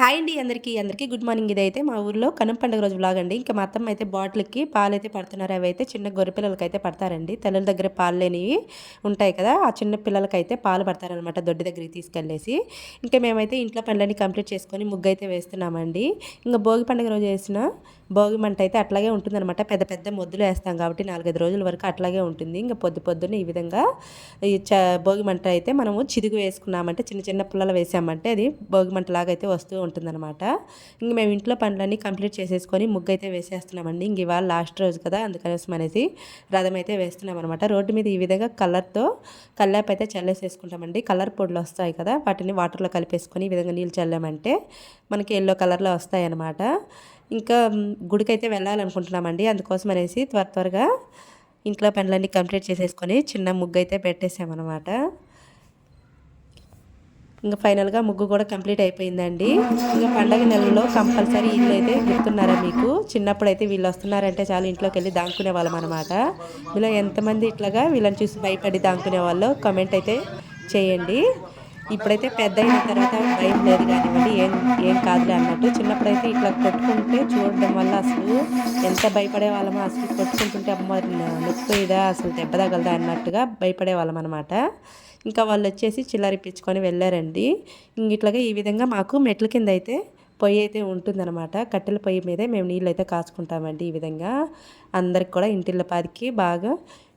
Hi అండి అందరికీ అందరికీ గుడ్ మార్నింగ్ ఇదైతే మా ఊర్లో కనుమ పండుగ రోజు బ్లాగ్ అండి. ఇంకా మా అత్తమ్మ అయితే బాటిల్కి పాలు అయితే పడుతున్నారు. అవి అయితే చిన్న గొర్రె పిల్లలకి అయితే పడతారండి. తల్లుల దగ్గర పాలు లేనివి ఉంటాయి కదా ఆ చిన్న పిల్లలకి అయితే పాలు పడతారనమాట దొడ్డి దగ్గరికి తీసుకెళ్ళేసి. ఇంకా మేమైతే ఇంట్లో పనులన్నీ కంప్లీట్ చేసుకొని ముగ్గు అయితే వేస్తున్నామండి. ఇంకా భోగి పండుగ రోజు వేసిన భోగి మంట అయితే అట్లాగే ఉంటుందన్నమాట. పెద్ద పెద్ద మొద్దులు వేస్తాం కాబట్టి నాలుగైదు రోజుల వరకు అట్లాగే ఉంటుంది. ఇంకా పొద్దు పొద్దున్న ఈ విధంగా ఈ చ భోగి మంట అయితే మనము చిదుగు వేసుకున్నామంటే చిన్న చిన్న పుల్లలు వేసామంటే అది భోగి మంట లాగా అయితే వస్తూ ఉంటుందన్నమాట. ఇంక మేము ఇంట్లో పనులన్నీ కంప్లీట్ చేసేసుకొని ముగ్గు అయితే వేసేస్తున్నామండి. ఇంక ఇవాళ లాస్ట్ రోజు కదా అందుకోసం అనేసి రథం అయితే వేస్తున్నాం అనమాట రోడ్డు మీద ఈ విధంగా కలర్తో కల్లాపు అయితే చల్లేసేసుకుంటామండి. కలర్ పొడులు వస్తాయి కదా వాటిని వాటర్లో కలిపేసుకొని ఈ విధంగా నీళ్ళు చల్లామంటే మనకి ఎల్లో కలర్లో వస్తాయి అన్నమాట ఇంకా గుడికైతే వెళ్ళాలనుకుంటున్నామండి. అందుకోసం అనేసి త్వర త్వరగా ఇంట్లో పనులన్నీ కంప్లీట్ చేసేసుకొని చిన్న ముగ్గు అయితే పెట్టేసామన్నమాట. ఇంకా ఫైనల్గా ముగ్గు కూడా కంప్లీట్ అయిపోయిందండి. ఇంకా పండగ నెలలో కంపల్సరీ ఇల్లు అయితే గుర్తున్నారా మీకు? చిన్నప్పుడు అయితే వీళ్ళు వస్తున్నారంటే చాలు ఇంట్లోకి వెళ్ళి దాంకునే వాళ్ళం అనమాట వీళ్ళు ఎంతమంది ఇట్లాగా వీళ్ళని చూసి భయపడి దాంకునే వాళ్ళు కమెంట్ అయితే చేయండి. ఇప్పుడైతే పెద్ద అయిన తర్వాత భయం లేదు కానివ్వండి ఏం ఏం కాదులే అన్నట్టు. చిన్నప్పుడైతే ఇట్లా కొట్టుకుంటే చూడడం వల్ల అసలు ఎంత భయపడే వాళ్ళమో అసలు కొట్టుకుంటుంటే అమ్మ నొప్పిదా అసలు దెబ్బ తగలదా అన్నట్టుగా భయపడే వాళ్ళం అనమాట ఇంకా వాళ్ళు వచ్చేసి చిల్లరిప్పించుకొని వెళ్ళారండి. ఇట్లాగా ఈ విధంగా మాకు మెట్ల కింద అయితే పొయ్యి అయితే ఉంటుందన్నమాట. కట్టెల పొయ్యి మీదే మేము నీళ్ళు అయితే కాచుకుంటామండి ఈ విధంగా. అందరికి కూడా ఇంటిళ్ళ పాదికి బాగా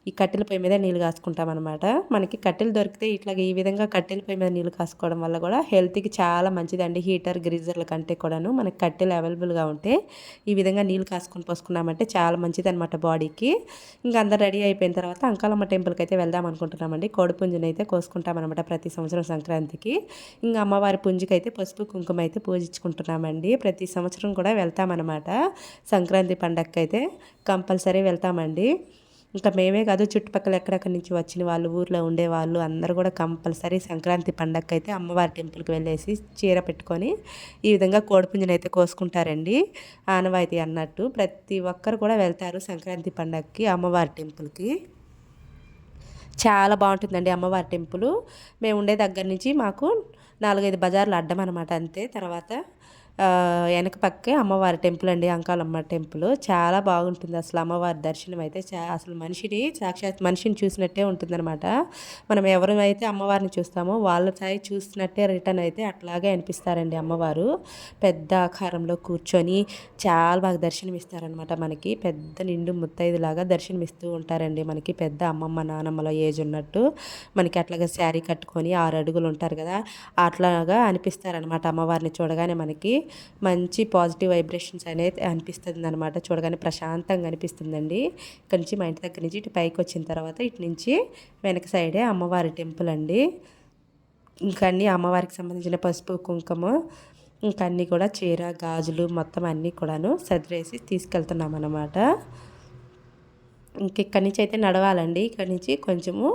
ఈ కట్టెల పొయ్యి మీద నీళ్ళు కాసుకుంటాం అనమాట మనకి కట్టెలు దొరికితే ఇట్లా ఈ విధంగా కట్టెల పొయ్యి మీద నీళ్ళు కాసుకోవడం వల్ల కూడా హెల్త్కి చాలా మంచిదండి హీటర్ గ్రీజర్ల కంటే కూడాను. మనకి కట్టెలు అవైలబుల్గా ఉంటే ఈ విధంగా నీళ్ళు కాసుకొని పోసుకున్నామంటే చాలా మంచిది అనమాట బాడీకి. ఇంకా అందరు రెడీ అయిపోయిన తర్వాత అంకాలమ్మ టెంపుల్కి అయితే వెళ్దాం అనుకుంటున్నామండి. కోడి పుంజుని అయితే కోసుకుంటాం అనమాట ప్రతి సంవత్సరం సంక్రాంతికి. ఇంకా అమ్మవారి పుంజుకి అయితే పసుపు కుంకుమ అయితే పూజించుకుంటున్నామండి. ప్రతి సంవత్సరం కూడా వెళ్తామన్నమాట. సంక్రాంతి పండగకి అయితే కంపల్సరీ వెళ్తామండి. ఇంకా మేమే కాదు చుట్టుపక్కల ఎక్కడెక్కడి నుంచి వచ్చిన వాళ్ళు ఊర్లో ఉండే వాళ్ళు అందరూ కూడా కంపల్సరీ సంక్రాంతి పండగకి అయితే అమ్మవారి టెంపుల్కి వెళ్ళేసి చీర పెట్టుకొని ఈ విధంగా కోడిపుంజను అయితే కోసుకుంటారండి. ఆనవాయితీ అన్నట్టు ప్రతి ఒక్కరు కూడా వెళ్తారు సంక్రాంతి పండగకి అమ్మవారి టెంపుల్కి. చాలా బాగుంటుందండి అమ్మవారి టెంపుల్. మేము ఉండే దగ్గర నుంచి మాకు నాలుగైదు బజార్లు అడ్డం అనమాట అంతే. తర్వాత వెనక పక్కే అమ్మవారి టెంపుల్ అండి అంకాలమ్మ టెంపుల్. చాలా బాగుంటుంది అసలు అమ్మవారి దర్శనం అయితే. చా అసలు మనిషిని సాక్షాత్ మనిషిని చూసినట్టే ఉంటుందన్నమాట. మనం ఎవరైతే అమ్మవారిని చూస్తామో వాళ్ళ సాయి చూసినట్టే రిటర్న్ అయితే అట్లాగే అనిపిస్తారండి అమ్మవారు. పెద్ద ఆకారంలో కూర్చొని చాలా బాగా దర్శనం ఇస్తారనమాట మనకి. పెద్ద నిండు ముత్తైదులాగా దర్శనం ఇస్తూ ఉంటారండి మనకి పెద్ద అమ్మమ్మ నానమ్మలో ఏజ్ ఉన్నట్టు. మనకి అట్లాగా శారీ కట్టుకొని ఆరు అడుగులు ఉంటారు కదా అట్లాగా అనిపిస్తారనమాట అమ్మవారిని చూడగానే మనకి. మంచి పాజిటివ్ వైబ్రేషన్స్ అనేది అనిపిస్తుంది అనమాట చూడగానే ప్రశాంతంగా అనిపిస్తుందండి. ఇక్కడ నుంచి మా ఇంటి దగ్గర నుంచి ఇటు పైకి వచ్చిన తర్వాత ఇటు నుంచి వెనక సైడే అమ్మవారి టెంపుల్ అండి. ఇంకా అన్నీ అమ్మవారికి సంబంధించిన పసుపు కుంకుమ ఇంకా అన్నీ కూడా చీర గాజులు మొత్తం అన్నీ కూడాను సదిరేసి తీసుకెళ్తున్నాం అనమాట ఇంక ఇక్కడి నుంచి అయితే నడవాలండి. ఇక్కడి నుంచి కొంచెము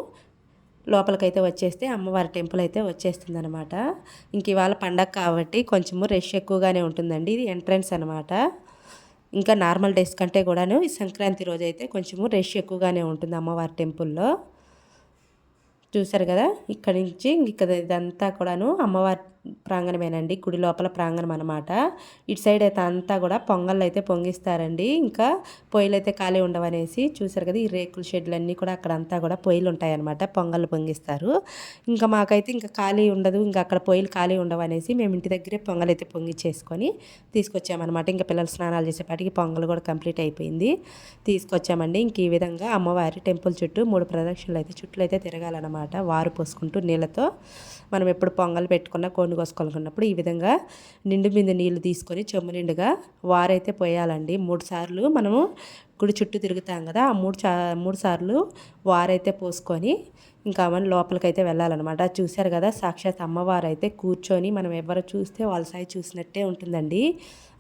లోపలికైతే వచ్చేస్తే అమ్మవారి టెంపుల్ అయితే వచ్చేస్తుంది అనమాట ఇంక ఇవాళ పండగ కాబట్టి కొంచెము రష్ ఎక్కువగానే ఉంటుందండి. ఇది ఎంట్రన్స్ అనమాట ఇంకా నార్మల్ డేస్ కంటే కూడాను ఈ సంక్రాంతి రోజు అయితే కొంచెము రష్ ఎక్కువగానే ఉంటుంది అమ్మవారి టెంపుల్లో. చూసారు కదా? ఇక్కడ నుంచి ఇక్కడ ఇదంతా కూడాను అమ్మవారి ప్రాంగణమేనండి. గుడి లోపల ప్రాంగణం అనమాట ఇటు సైడ్ అయితే అంతా కూడా పొంగళ్ళు అయితే పొంగిస్తారండి. ఇంకా పొయ్యిలు అయితే ఖాళీ ఉండవనేసి చూసారు కదా ఈ రేకుల షెడ్లు అన్నీ కూడా అక్కడంతా కూడా పొయ్యిలు ఉంటాయన్నమాట పొంగళ్ళు పొంగిస్తారు. ఇంకా మాకైతే ఇంకా ఖాళీ ఉండదు. ఇంకా అక్కడ పొయ్యిలు ఖాళీ ఉండవనేసి మేము ఇంటి దగ్గరే పొంగల్ అయితే పొంగిచ్చేసుకొని తీసుకొచ్చామన్నమాట. ఇంకా పిల్లలు స్నానాలు చేసేపాటికి పొంగల్ కూడా కంప్లీట్ అయిపోయింది. తీసుకొచ్చామండి. ఇంక ఈ విధంగా అమ్మవారి టెంపుల్ చుట్టూ మూడు ప్రదక్షిణలు అయితే చుట్టూ అయితే తిరగాలన్నమాట. వారు పోసుకుంటూ నీళ్ళతో మనం ఎప్పుడు పొంగల్ పెట్టుకున్న కోడిని కోసుకోవాలనుకున్నప్పుడు ఈ విధంగా నిండు మీద నీళ్ళు తీసుకొని చెమ్ము నిండుగా వారైతే పోయాలండి. మూడు సార్లు మనము గుడి చుట్టూ తిరుగుతాం కదా ఆ మూడు చా మూడు సార్లు వారైతే పోసుకొని ఇంకా మన లోపలికైతే వెళ్ళాలన్నమాట. చూశారు కదా సాక్షాత్ అమ్మవారు అయితే కూర్చొని మనం ఎవరు చూస్తే వాళ్ళ సాయి చూసినట్టే ఉంటుందండి.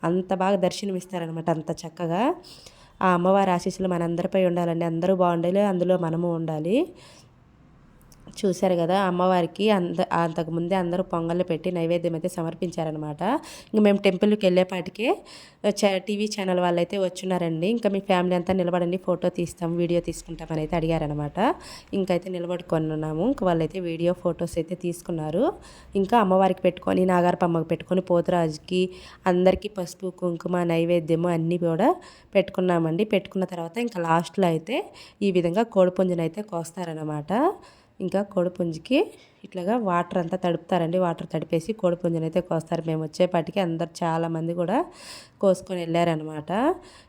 అంత బాగా దర్శనమిస్తారనమాట అంత చక్కగా. ఆ అమ్మవారి ఆశీస్సులు మనందరిపై ఉండాలండి. అందరూ బాగుండాలి అందులో మనము ఉండాలి. చూశారు కదా అమ్మవారికి అంద అంతకుముందే అందరూ పొంగళ్ళు పెట్టి నైవేద్యం అయితే సమర్పించారనమాట ఇంక మేము టెంపుల్కి వెళ్ళేపాటికే టీవీ ఛానల్ వాళ్ళు అయితే వచ్చున్నారండి. ఇంకా మీ ఫ్యామిలీ అంతా నిలబడండి ఫోటో తీస్తాం వీడియో తీసుకుంటామని అయితే అడిగారనమాట ఇంకైతే నిలబడుకున్నాము ఇంక వాళ్ళైతే వీడియో ఫొటోస్ అయితే తీసుకున్నారు. ఇంకా అమ్మవారికి పెట్టుకొని నాగారపమ్మకి పెట్టుకొని పోతురాజుకి అందరికీ పసుపు కుంకుమ నైవేద్యము అన్నీ కూడా పెట్టుకున్నామండి. పెట్టుకున్న తర్వాత ఇంకా లాస్ట్లో అయితే ఈ విధంగా కోడిపుంజనైతే కోస్తారనమాట ఇంకా కోడిపుంజికి ఇట్లాగా వాటర్ అంతా తడుపుతారండి. వాటర్ తడిపేసి కోడిపుంజుని అయితే కోస్తారు. మేము వచ్చేపాటికి అందరు చాలామంది కూడా కోసుకొని వెళ్ళారనమాట.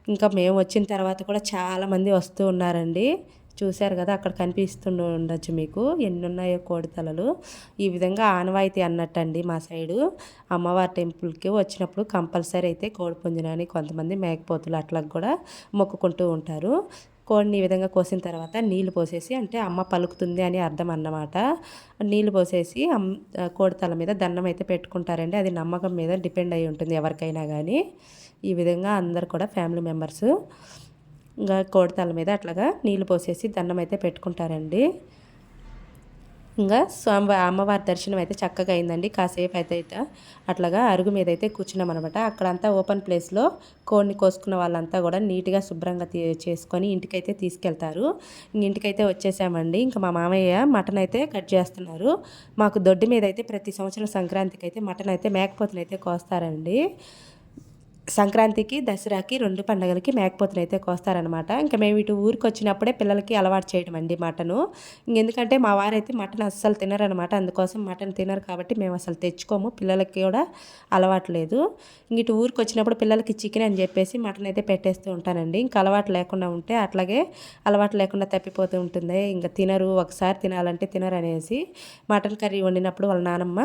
ఇంకా మేము వచ్చిన తర్వాత కూడా చాలామంది వస్తూ ఉన్నారండి. చూశారు కదా అక్కడ కనిపిస్తుండ ఉండొచ్చు మీకు. ఎన్ని ఉన్నాయో కోడితలలు. ఈ విధంగా ఆనవాయితీ అన్నట్టండి మా సైడు. అమ్మవారి టెంపుల్కి వచ్చినప్పుడు కంపల్సరీ అయితే కోడిపుంజునని కొంతమంది మేకపోతులు అట్లా కూడా మొక్కుకుంటూ ఉంటారు. కోడిని ఈ విధంగా కోసిన తర్వాత నీళ్ళు పోసేసి అంటే అమ్మ పలుకుతుంది అని అర్థం అన్నమాట. నీళ్ళు పోసేసి కోడి తల మీద దండం అయితే పెట్టుకుంటారండి. అది నమ్మకం మీద డిపెండ్ అయి ఉంటుంది ఎవరికైనా కానీ ఈ విధంగా అందరు కూడా ఫ్యామిలీ మెంబర్స్ ఇంకా కోడి తల మీద అట్లాగా నీళ్ళు పోసేసి దండం అయితే పెట్టుకుంటారండి. ఇంకా స్వామి అమ్మవారి దర్శనం అయితే చక్కగా అయిందండి. కాసేపు అయితే అట్లాగా అరుగు మీద అయితే కూర్చున్నాం అనమాట అక్కడంతా ఓపెన్ ప్లేస్లో కోడిని కోసుకున్న వాళ్ళంతా కూడా నీట్గా శుభ్రంగా చేసుకొని ఇంటికైతే తీసుకెళ్తారు. ఇంటికైతే వచ్చేసామండి. ఇంకా మా మామయ్య మటన్ అయితే కట్ చేస్తున్నారు. మాకు దొడ్డి మీద అయితే ప్రతి సంవత్సరం సంక్రాంతికి అయితే మటన్ అయితే మేకపోతులు అయితే కోస్తారండి. సంక్రాంతికి దసరాకి రెండు పండుగలకి మేకపోతులు అయితే కోస్తారనమాట ఇంకా మేము ఇటు ఊరికి వచ్చినప్పుడే పిల్లలకి అలవాటు చేయడం అండి మటను. ఇంకెందుకంటే మా వారైతే మటన్ అస్సలు తినరనమాట అందుకోసం మటన్ తినరు కాబట్టి మేము అసలు తెచ్చుకోము. పిల్లలకి కూడా అలవాటు లేదు. ఇంక ఇటు ఊరికి వచ్చినప్పుడు పిల్లలకి చికెన్ అని చెప్పేసి మటన్ అయితే పెట్టేస్తూ ఉంటానండి. ఇంకా అలవాటు లేకుండా ఉంటే అట్లాగే అలవాటు లేకుండా తప్పిపోతూ ఉంటుంది. ఇంకా తినరు ఒకసారి తినాలంటే తినరు అనేసి మటన్ కర్రీ వండినప్పుడు వాళ్ళ నానమ్మ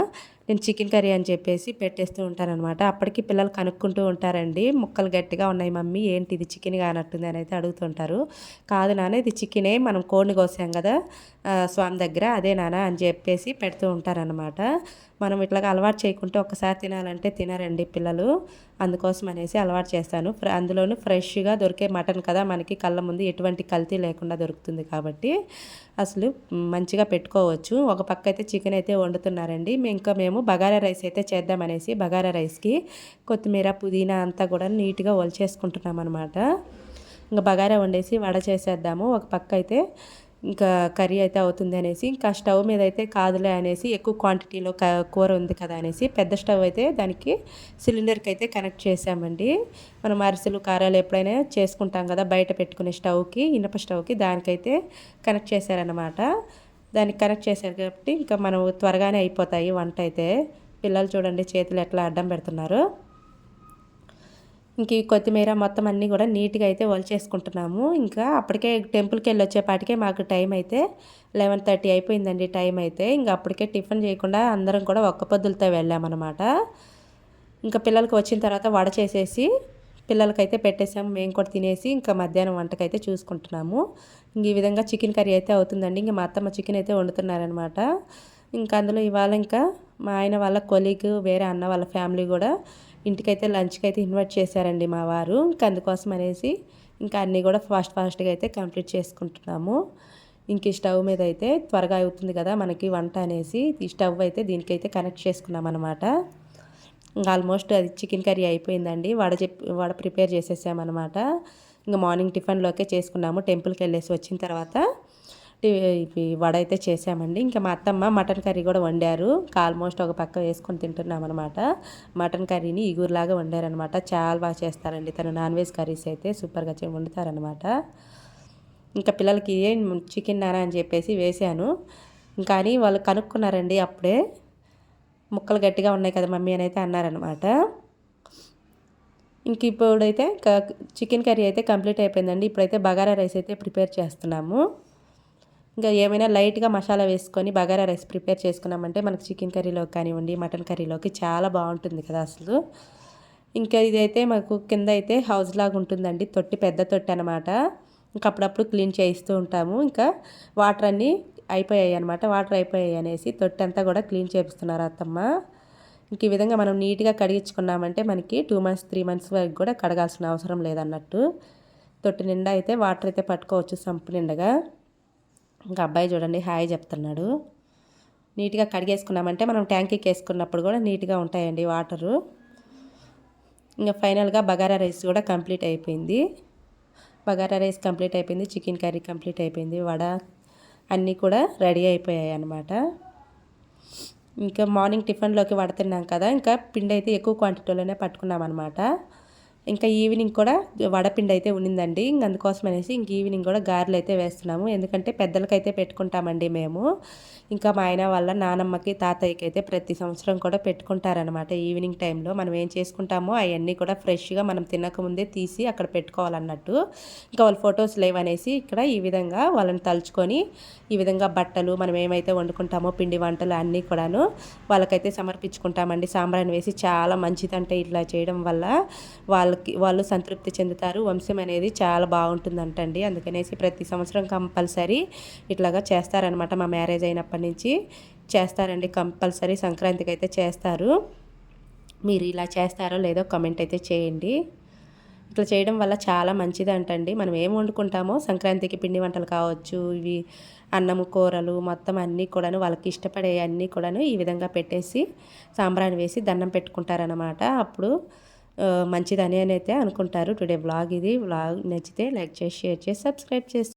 నేను చికెన్ కర్రీ అని చెప్పేసి పెట్టేస్తూ ఉంటానన్నమాట. అప్పటికి పిల్లలు కనుక్కుంటూ ఉంటారండి. ముక్కలు గట్టిగా ఉన్నాయి మమ్మీ ఏంటి ఇది చికెన్ కానట్టుంది అని అయితే అడుగుతుంటారు. కాదు నాన్న ఇది చికెనే మనం కోడిని కోసాం కదా స్వామి దగ్గర అదే నాన్న అని చెప్పేసి పెడుతూ ఉంటారనమాట మనం ఇట్లాగా అలవాటు చేయకుంటే ఒకసారి తినాలంటే తినరండి పిల్లలు. అందుకోసం అనేసి అలవాటు చేస్తాను. అందులోనూ ఫ్రెష్గా దొరికే మటన్ కదా మనకి కళ్ళ ముందు ఎటువంటి కల్తీ లేకుండా దొరుకుతుంది కాబట్టి అసలు మంచిగా పెట్టుకోవచ్చు. ఒక పక్క అయితే చికెన్ అయితే వండుతున్నారండి. ఇంకా మేము బగారా రైస్ అయితే చేద్దామనేసి బగారా రైస్కి కొత్తిమీర పుదీనా అంతా కూడా నీట్గా ఒలిచేసుకుంటున్నాం అనమాట ఇంకా బగారా వండేసి వడ చేసేద్దాము. ఒక పక్క అయితే ఇంకా కర్రీ అయితే అవుతుంది అనేసి ఇంకా స్టవ్ మీద అయితే కాదులే అనేసి ఎక్కువ క్వాంటిటీలో కూర ఉంది కదా అనేసి పెద్ద స్టవ్ అయితే దానికి సిలిండర్కి అయితే కనెక్ట్ చేసామండి. మనం అరిసెలు కారాలు ఎప్పుడైనా చేసుకుంటాం కదా బయట పెట్టుకునే స్టవ్కి ఇనప స్టవ్కి దానికైతే కనెక్ట్ చేశారనమాట దానికి కనెక్ట్ చేశారు కాబట్టి ఇంకా మనం త్వరగానే అయిపోతాయి వంట అయితే. పిల్లలు చూడండి చేతులు ఎట్లా అడ్డం పెడుతున్నారు. ఇంక ఈ కొత్తిమీర మొత్తం అన్నీ కూడా నీట్గా అయితే వలిచేసుకుంటున్నాము ఇంకా అప్పటికే టెంపుల్కి వెళ్ళి వచ్చేపాటికే మాకు టైం అయితే లెవెన్ థర్టీ అయిపోయిందండి టైం అయితే. ఇంకా అప్పటికే టిఫిన్ చేయకుండా అందరం కూడా ఒక్క పొద్దులతో వెళ్ళామన్నమాట. ఇంకా పిల్లలకి వచ్చిన తర్వాత వడ చేసేసి పిల్లలకైతే పెట్టేసాము మేము కూడా తినేసి ఇంకా మధ్యాహ్నం వంటకైతే చూసుకుంటున్నాము. ఇంక ఈ విధంగా చికెన్ కర్రీ అయితే అవుతుందండి. ఇంకా మా అత్తమ్మ చికెన్ అయితే వండుతున్నారనమాట ఇంకా అందులో ఇవాళ ఇంకా మా ఆయన వాళ్ళ కొలీగ్ వేరే అన్న వాళ్ళ ఫ్యామిలీ కూడా ఇంటికైతే లంచ్కి అయితే ఇన్వైట్ చేశారండి మా వారు. ఇంకా అందుకోసం అనేసి ఇంకా అన్నీ కూడా ఫాస్ట్ ఫాస్ట్గా అయితే కంప్లీట్ చేసుకుంటున్నాము. ఇంక స్టవ్ మీద అయితే త్వరగా అవుతుంది కదా మనకి వంట అనేసి. ఈ స్టవ్ అయితే దీనికైతే కనెక్ట్ చేసుకున్నాం అనమాట ఆల్మోస్ట్ అది చికెన్ కర్రీ అయిపోయిందండి. వడ చెప్పి వడ ప్రిపేర్ చేసేసామన్నమాట. ఇంకా మార్నింగ్ టిఫిన్లోకే చేసుకున్నాము. టెంపుల్కి వెళ్ళేసి వచ్చిన తర్వాత వడ అయితే చేసామండి. ఇంకా మా అత్తమ్మ మటన్ కర్రీ కూడా వండారు. ఆల్మోస్ట్ ఒక పక్క వేసుకొని తింటున్నాం అనమాట మటన్ కర్రీని ఈగురులాగా వండారనమాట చాలా బాగా చేస్తారండి. తను నాన్ వెజ్ కర్రీస్ అయితే సూపర్గా వండుతారనమాట ఇంకా పిల్లలకి చికెన్ నానా అని చెప్పేసి వేశాను కానీ వాళ్ళు కనుక్కున్నారండి అప్పుడే. ముక్కలు గట్టిగా ఉన్నాయి కదా మమ్మీ అని అయితే అన్నారనమాట ఇంక ఇప్పుడైతే చికెన్ కర్రీ అయితే కంప్లీట్ అయిపోయిందండి. ఇప్పుడైతే బగారా రైస్ అయితే ప్రిపేర్ చేస్తున్నాము. ఇంకా ఏమైనా లైట్గా మసాలా వేసుకొని బగారా రైస్ ప్రిపేర్ చేసుకున్నామంటే మనకు చికెన్ కర్రీలోకి కానివ్వండి మటన్ కర్రీలోకి చాలా బాగుంటుంది కదా అసలు. ఇంకా ఇదైతే మాకు కింద అయితే హౌస్ లాగా ఉంటుందండి తొట్టి పెద్ద తొట్టి అనమాట ఇంకా అప్పుడప్పుడు క్లీన్ చేయిస్తూ ఉంటాము. ఇంకా వాటర్ అన్నీ అయిపోయాయి అనమాట వాటర్ అయిపోయాయి అనేసి తొట్టి అంతా కూడా క్లీన్ చేపిస్తున్నారు అత్తమ్మ. ఇంక ఈ విధంగా మనం నీట్గా కడిగించుకున్నామంటే మనకి టూ మంత్స్ త్రీ మంత్స్ వరకు కూడా కడగాల్సిన అవసరం లేదన్నట్టు. తొట్టి నిండా అయితే వాటర్ అయితే పట్టుకోవచ్చు సంపు నిండగా ఇంకా అబ్బాయి చూడండి హాయ్ చెప్తున్నాడు. నీట్గా కడిగేసుకున్నామంటే మనం ట్యాంకీకి వేసుకున్నప్పుడు కూడా నీట్గా ఉంటాయండి వాటరు. ఇంకా ఫైనల్గా బగారా రైస్ కూడా కంప్లీట్ అయిపోయింది. బగారా రైస్ కంప్లీట్ అయిపోయింది చికెన్ కర్రీ కంప్లీట్ అయిపోయింది వడ అన్నీ కూడా రెడీ అయిపోయాయి అన్నమాట. ఇంకా మార్నింగ్ టిఫిన్లోకి వడ కదా ఇంకా పిండి అయితే ఎక్కువ క్వాంటిటీలోనే పట్టుకున్నాం అనమాట ఇంకా ఈవినింగ్ కూడా వడపిండి అయితే ఉండిందండి. ఇంక అందుకోసం అనేసి ఇంక ఈవినింగ్ కూడా గారెలు అయితే వేస్తున్నాము. ఎందుకంటే పెద్దలకైతే పెట్టుకుంటామండి మేము. ఇంకా మా ఆయన వాళ్ళ నానమ్మకి తాతయ్యకి అయితే ప్రతి సంవత్సరం కూడా పెట్టుకుంటారనమాట ఈవినింగ్ టైంలో మనం ఏం చేసుకుంటామో అవన్నీ కూడా ఫ్రెష్గా మనం తినకముందే తీసి అక్కడ పెట్టుకోవాలన్నట్టు. ఇంకా వాళ్ళ ఫొటోస్ లేవనేసి ఇక్కడ ఈ విధంగా వాళ్ళని తలుచుకొని ఈ విధంగా బట్టలు మనం ఏమైతే వండుకుంటామో పిండి వంటలు అన్నీ కూడాను వాళ్ళకైతే సమర్పించుకుంటామండి. సాంబ్రాన్ని వేసి చాలా మంచిదంటే ఇట్లా చేయడం వల్ల వాళ్ళకి వాళ్ళు సంతృప్తి చెందుతారు. వంశం అనేది చాలా బాగుంటుందంటండి. అందుకనేసి ప్రతి సంవత్సరం కంపల్సరీ ఇట్లాగా చేస్తారనమాట. మా మ్యారేజ్ అయినప్పటి నుంచి చేస్తారండి. కంపల్సరీ సంక్రాంతికి అయితే చేస్తారు. మీరు ఇలా చేస్తారో లేదో కమెంట్ అయితే చేయండి. ఇట్లా చేయడం వల్ల చాలా మంచిది అంటండి మనం ఏం వండుకుంటామో సంక్రాంతికి పిండి వంటలు కావచ్చు ఇవి అన్నము కూరలు మొత్తం అన్నీ కూడాను వాళ్ళకి ఇష్టపడే అన్నీ కూడాను ఈ విధంగా పెట్టేసి సాంబ్రాన్ని వేసి దండం పెట్టుకుంటారనమాట. అప్పుడు మంచిదని అని అయితే అనుకుంటారు. టుడే వ్లాగ్ ఇది. వ్లాగ్ నచ్చితే లైక్ చేసి షేర్ చేసి సబ్స్క్రైబ్ చేసి